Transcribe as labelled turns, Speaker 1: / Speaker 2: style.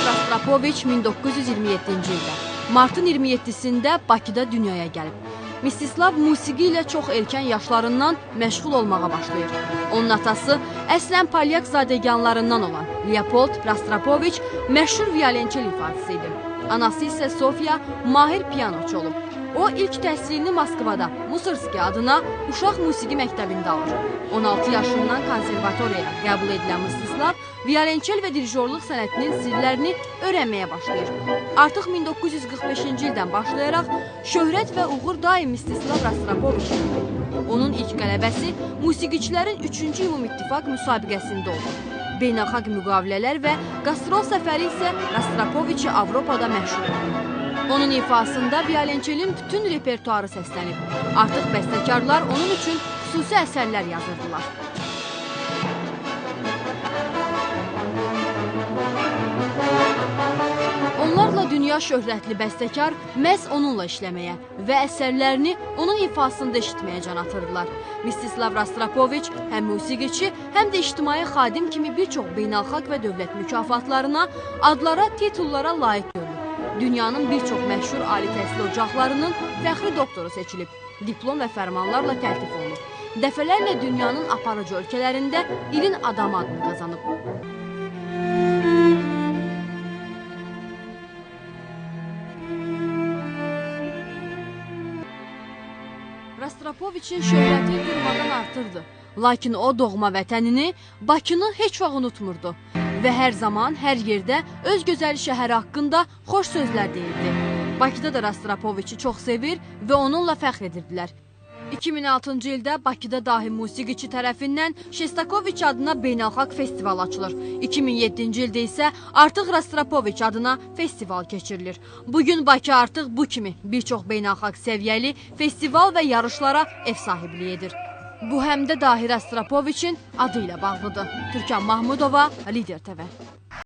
Speaker 1: Mstislav Rastropoviç 1927-ci ildə martın 27-sində Bakıda dünyaya gəlib. Mstislav musiqi ilə çox erkən yaşlarından məşğul olmağa başlayır. Onun atası əslən polyak zadəganlarından olan Leopold Rastropoviç məşhur violonçel ifaçısı idi. Anası isə Sofya mahir pianoçu olub. O ilk təhsilini Moskvada Mussorski adına uşaq musiqi məktəbində alır. 16 yaşından konservatoriyaya qəbul edilən Mstislav violonçel və dirijorluq sənətinin sirlərini öyrənməyə başlayır. Artıq 1945-ci ildən başlayaraq şöhrət və uğur daim Mstislav Rastropoviçin Onun ilk qələbəsi musiqiçilərin 3-cü ümumİttifaq müsabiqəsində oldu. Beynəlxalq müqavilələr və qastrol səfəri isə Rastropoviçi Avropada məşhur etdi. Onun ifasında violonçelin bütün repertuarı səslənib. Artıq bəstəkarlar onun üçün xüsusi əsərlər yazırdılar. Onlarla dünya şöhrətli bəstəkar məhz onunla işləməyə və əsərlərini onun ifasında eşitməyə can atırdılar. Mstislav Rastropoviç həm musiqiçi, həm də ictimai xadim kimi bir çox beynəlxalq və dövlət mükafatlarına, adlara, titullara layiq görülüb. Dünyanın bir çox məşhur ali təhsil ocaqlarının fəxri doktoru seçilib. Diplom və fərmanlarla təltif olunub. Dəfələrlə dünyanın aparıcı ölkələrində ilin adamı adını qazanıb. Rastropoviçin şöhrəti durmadan artırdı. Lakin o doğma vətənini, Bakını heç vaxt unutmurdu və hər zaman, hər yerdə öz gözəl şəhəri haqqında xoş sözlər deyirdi. Bakıda da Rastropoviçi çox sevir və onunla fəxr edirdilər. 2006-cı ildə Bakıda dahi musiqiçi tərəfindən Şestakoviç adına beynəlxalq festival açılır. 2007-ci ildə isə artıq Rastropoviç adına festival keçirilir. Bu gün Bakı artıq bu kimi bir çox beynəlxalq səviyyəli festival və yarışlara ev sahibliyi edir. Bu həm də dahi Rastropoviçin adı ilə bağlıdır. Türkan Mahmudova, Lider TV.